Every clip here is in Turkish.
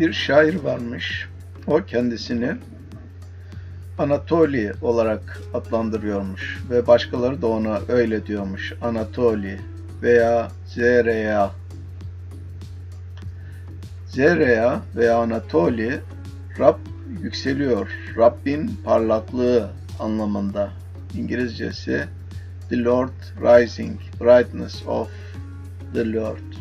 bir şair varmış. O kendisini Anatoli olarak adlandırıyormuş ve başkaları da ona öyle diyormuş. Anatoli veya Zereya. Zereya veya Anatoli Rab yükseliyor. Rabbin parlaklığı anlamında. İngilizcesi The Lord Rising, Brightness of the Lord.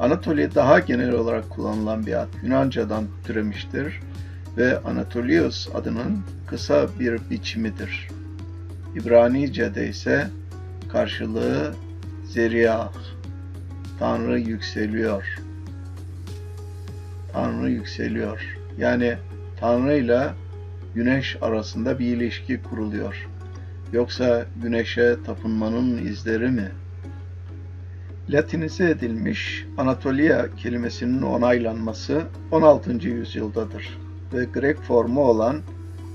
Anatolia daha genel olarak kullanılan bir ad. Yunanca'dan türemiştir ve Anatolios adının kısa bir biçimidir. İbranice'de ise karşılığı Zeriyah, Tanrı yükseliyor. Tanrı yükseliyor. Yani Tanrı ile güneş arasında bir ilişki kuruluyor. Yoksa güneşe tapınmanın izleri mi? Latinize edilmiş Anatolia kelimesinin onaylanması 16. yüzyıldadır ve Grek formu olan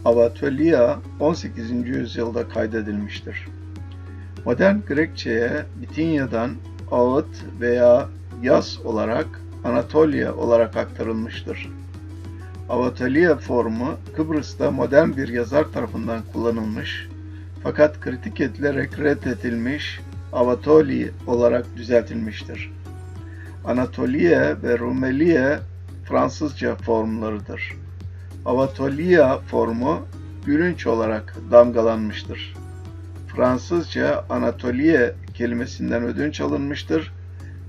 Avatolia 18. yüzyılda kaydedilmiştir. Modern Grekçe'ye Bitinya'dan ağıt veya yaz olarak Anatolia olarak aktarılmıştır. Avatolia formu Kıbrıs'ta modern bir yazar tarafından kullanılmış fakat kritik edilerek reddedilmiş Avatoli olarak düzeltilmiştir. Anatolia ve Rumelia Fransızca formlarıdır. Avatolia formu gülünç olarak damgalanmıştır. Fransızca Anatolia kelimesinden ödünç alınmıştır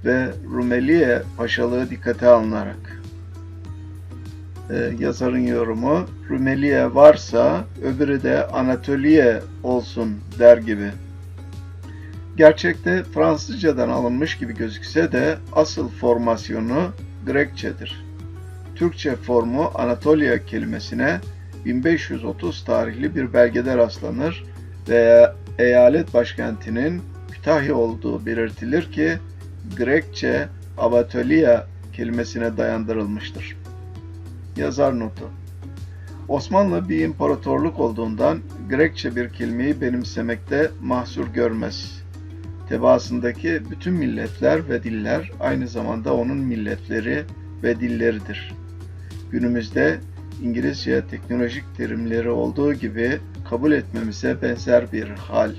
ve Rumelia paşalığı dikkate alınarak. Ee, yazarın yorumu Rumelia varsa öbürü de Anatolia olsun der gibi. Gerçekte Fransızcadan alınmış gibi gözükse de asıl formasyonu Grekçedir. Türkçe formu Anatolia kelimesine 1530 tarihli bir belgede rastlanır ve eyalet başkentinin Kütahya olduğu belirtilir ki Grekçe Avatolia kelimesine dayandırılmıştır. Yazar notu Osmanlı bir imparatorluk olduğundan Grekçe bir kelimeyi benimsemekte mahsur görmez. Tebaasındaki bütün milletler ve diller aynı zamanda onun milletleri ve dilleridir. Günümüzde İngilizce teknolojik terimleri olduğu gibi kabul etmemize benzer bir hal.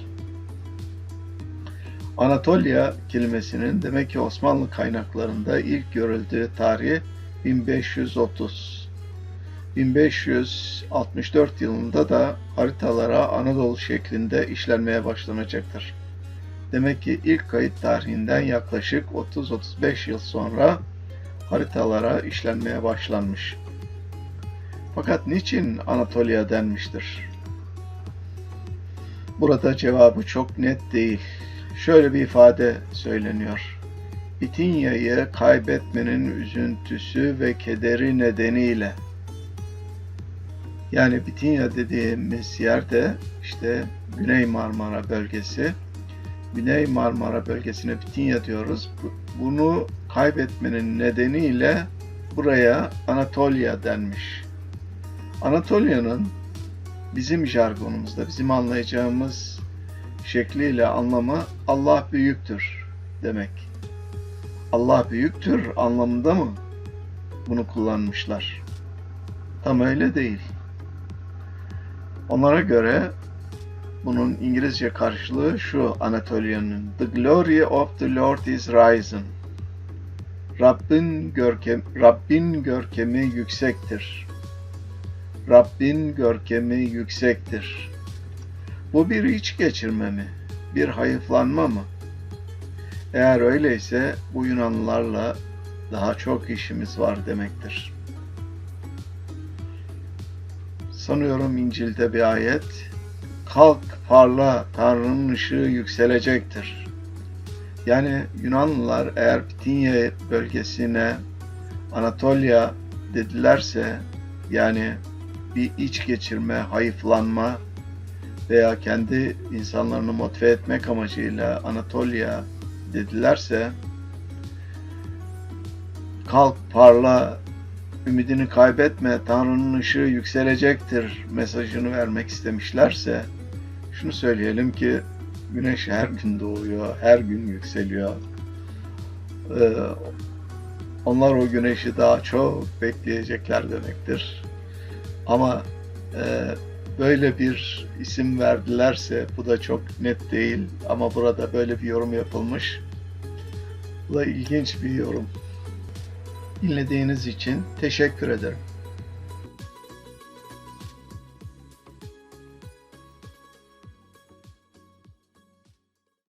Anatolia kelimesinin demek ki Osmanlı kaynaklarında ilk görüldüğü tarih 1530. 1564 yılında da haritalara Anadolu şeklinde işlenmeye başlanacaktır. Demek ki ilk kayıt tarihinden yaklaşık 30-35 yıl sonra haritalara işlenmeye başlanmış. Fakat niçin Anatolia denmiştir? Burada cevabı çok net değil. Şöyle bir ifade söyleniyor. Bitinya'yı kaybetmenin üzüntüsü ve kederi nedeniyle yani Bitinya dediğimiz yerde işte Güney Marmara bölgesi. Güney Marmara bölgesine Bitinya diyoruz. Bunu kaybetmenin nedeniyle buraya Anatolia denmiş. Anatolia'nın bizim jargonumuzda, bizim anlayacağımız şekliyle anlamı Allah büyüktür demek. Allah büyüktür anlamında mı bunu kullanmışlar? Tam öyle değil. Onlara göre bunun İngilizce karşılığı şu Anatolia'nın The glory of the Lord is risen. Rabbin görkem Rabbin görkemi yüksektir. Rabbin görkemi yüksektir. Bu bir iç geçirme mi? Bir hayıflanma mı? Eğer öyleyse bu Yunanlılarla daha çok işimiz var demektir. Sanıyorum İncil'de bir ayet. Kalk parla Tanrı'nın ışığı yükselecektir. Yani Yunanlılar eğer Bitinya bölgesine Anatolia dedilerse yani bir iç geçirme, hayıflanma veya kendi insanlarını motive etmek amacıyla Anatolia dedilerse kalk parla ümidini kaybetme Tanrı'nın ışığı yükselecektir mesajını vermek istemişlerse şunu söyleyelim ki güneş her gün doğuyor, her gün yükseliyor. Ee, onlar o güneşi daha çok bekleyecekler demektir. Ama e, böyle bir isim verdilerse bu da çok net değil ama burada böyle bir yorum yapılmış. Bu da ilginç bir yorum. Dinlediğiniz için teşekkür ederim.